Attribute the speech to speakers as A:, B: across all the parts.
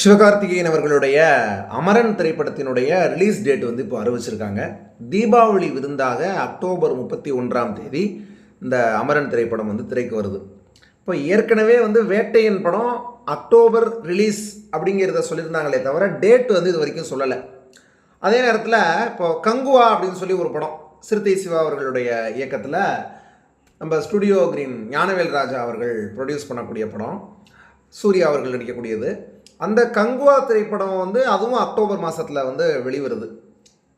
A: சிவகார்த்திகேயன் அவர்களுடைய அமரன் திரைப்படத்தினுடைய release date வந்து இப்போ அறிவிச்சிருக்காங்க. தீபாவளி விருந்தாக அக்டோபர் முப்பத்தி ஒன்றாம் தேதி இந்த அமரன் திரைப்படம் வந்து திரைக்கு வருது. இப்போ ஏற்கனவே வந்து வேட்டையன் படம் அக்டோபர் ரிலீஸ் அப்படிங்கிறத சொல்லியிருந்தாங்களே தவிர டேட் வந்து இது வரைக்கும் சொல்லலை. அதே நேரத்தில் இப்போ கங்குவா அப்படின்னு சொல்லி ஒரு படம் சிறுத்தை சிவா அவர்களுடைய இயக்கத்தில் நம்ம ஸ்டுடியோ கிரீன் ஞானவேல் ராஜா அவர்கள் ப்ரொடியூஸ் பண்ணக்கூடிய படம். சூர்யா அவர்கள் நடிக்கக்கூடியது. அந்த கங்குவா திரைப்படம் வந்து அதுவும் அக்டோபர் மாதத்தில் வந்து வெளிவருது.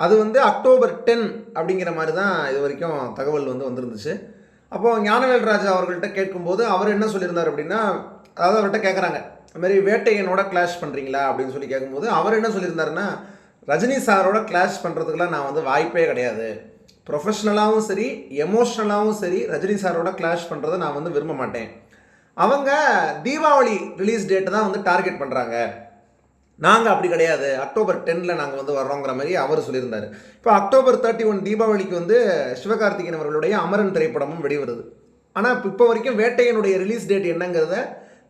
A: அது வந்து அக்டோபர் டென் அப்படிங்கிற மாதிரி தான் இது வரைக்கும் தகவல் வந்து வந்திருந்துச்சு. அப்போது ஞானவேல் ராஜா அவர்கள்ட்ட கேட்கும்போது அவர் என்ன சொல்லியிருந்தார் அப்படின்னா அதாவது அவர்கிட்ட கேட்குறாங்க அதுமாரி வேட்டையனோட கிளாஷ் பண்ணுறீங்களா அப்படின்னு சொல்லி கேட்கும்போது அவர் என்ன சொல்லியிருந்தாருன்னா ரஜினி சாரோட கிளாஷ் பண்ணுறதுக்குலாம் நான் வந்து வாய்ப்பே கிடையாது. ப்ரொஃபஷ்னலாகவும் சரி எமோஷ்னலாகவும் சரி ரஜினி சாரோட கிளாஷ் பண்ணுறதை நான் வந்து விரும்ப மாட்டேன். அவங்க தீபாவளி ரிலீஸ் டேட்டை தான் வந்து டார்கெட் பண்ணுறாங்க நாங்கள் அப்படி கிடையாது. அக்டோபர் டென்னில் நாங்கள் வந்து வர்றோங்கிற மாதிரி அவர் சொல்லியிருந்தார். இப்போ அக்டோபர் தேர்ட்டி ஒன் தீபாவளிக்கு வந்து சிவகார்த்திகேயன் அவர்களுடைய அமரன் திரைப்படமும் வெளிவருது. ஆனால் இப்போ இப்போ வரைக்கும் வேட்டையனுடைய ரிலீஸ் டேட் என்னங்கிறத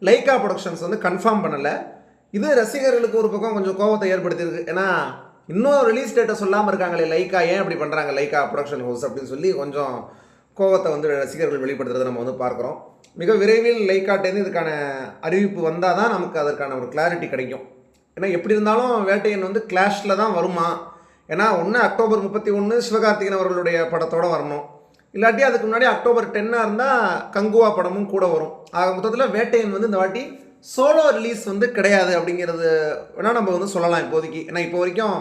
A: லைக்கா ப்ரொடக்ஷன்ஸ் வந்து கன்ஃபார்ம் பண்ணலை. இது ரசிகர்களுக்கு ஒரு பக்கம் கொஞ்சம் கோபத்தை ஏற்படுத்தியிருக்கு. ஏன்னா இன்னும் ரிலீஸ் டேட்டை சொல்லாமல் இருக்காங்களே லைக்கா ஏன் அப்படி பண்ணுறாங்க லைக்கா ப்ரொடக்ஷன் ஹவுஸ் அப்படின்னு சொல்லி கொஞ்சம் கோவத்தை வந்து ரசிகர்கள் வெளிப்படுத்துறதை நம்ம வந்து பார்க்குறோம். மிக விரைவில் லைக்காட்டேருந்து இதுக்கான அறிவிப்பு வந்தால் தான் நமக்கு அதற்கான ஒரு கிளாரிட்டி கிடைக்கும். ஏன்னா எப்படி இருந்தாலும் வேட்டையன் வந்து கிளாஷில் தான் வருமா? ஏன்னா ஒன்று அக்டோபர் முப்பத்தி ஒன்று சிவகார்த்திகேயன் அவர்களுடைய படத்தோட வரணும். இல்லாட்டி அதுக்கு முன்னாடி அக்டோபர் டென்னாக இருந்தால் கங்குவா படமும் கூட வரும். ஆக மொத்தத்தில் வேட்டையன் வந்து இந்த வாட்டி சோலோ ரிலீஸ் வந்து கிடையாது அப்படிங்கிறது வேணால் நம்ம வந்து சொல்லலாம் இப்போதைக்கு. ஏன்னா இப்போ வரைக்கும்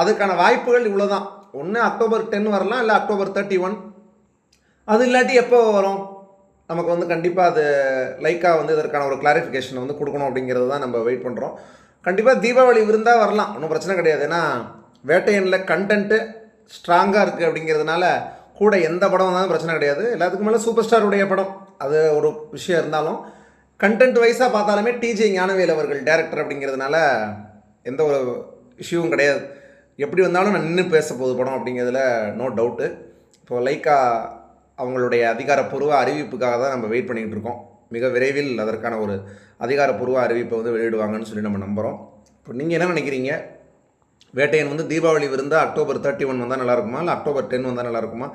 A: அதுக்கான வாய்ப்புகள் இவ்வளோ தான் ஒன்று அக்டோபர் டென் வரலாம் இல்லை அக்டோபர் தேர்ட்டி ஒன் அது இல்லாட்டி எப்போ வரும்? நமக்கு வந்து கண்டிப்பாக அது லைக்காக வந்து இதற்கான ஒரு கிளாரிஃபிகேஷன் வந்து கொடுக்கணும் அப்படிங்கிறது தான் நம்ம வெயிட் பண்ணுறோம் கண்டிப்பாக தீபாவளி விருந்தாக வரலாம். ஒன்றும் பிரச்சனை கிடையாது. ஏன்னா வேட்டையனில் கண்டென்ட்டு ஸ்ட்ராங்காக இருக்குது அப்படிங்கிறதுனால கூட எந்த படம் வந்தாலும் பிரச்சனை கிடையாது. எல்லாத்துக்கும் மேலே சூப்பர் ஸ்டாருடைய படம். அது ஒரு விஷயம் இருந்தாலும் கண்டென்ட் வைஸாக பார்த்தாலுமே டிஜே ஞானவேல் அவர்கள் டேரக்டர் அப்படிங்கிறதுனால எந்த ஒரு இஷ்யூவும் கிடையாது. எப்படி வந்தாலும் நான் நின்று பேச போகுது படம் அப்படிங்கிறதுல நோ டவுட்டு இப்போ லைக்கா அவங்களுடைய அதிகாரப்பூர்வ அறிவிப்புக்காக தான் நம்ம வெயிட் பண்ணிகிட்டு இருக்கோம். மிக விரைவில் அதற்கான ஒரு அதிகாரப்பூர்வ அறிவிப்பை வந்து வெளியிடுவாங்கன்னு சொல்லி நம்ம நம்புகிறோம் இப்போ நீங்கள் என்ன நினைக்கிறீங்க? வேட்டையன் வந்து தீபாவளி இருந்தால் அக்டோபர் தேர்ட்டி ஒன் வந்தால் நல்லாயிருக்குமா இல்லை அக்டோபர் டென் வந்தால் நல்லா இருக்குமா?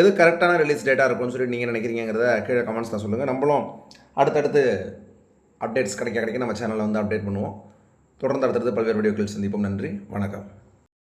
A: எது கரெக்டான ரிலீஸ் டேட்டாக இருக்கும்னு சொல்லி நீங்கள் நினைக்கிறீங்கிறத கீழே கமெண்ட்ஸில் சொல்லுங்கள் நம்மளும் அடுத்தடுத்து அப்டேட்ஸ் கிடைக்க கிடைக்க நம்ம சேனலில் வந்து அப்டேட் பண்ணுவோம். தொடர்ந்து அடுத்தடுத்து பல்வேறு வீடியோக்கள் சந்திப்போம். நன்றி. வணக்கம்.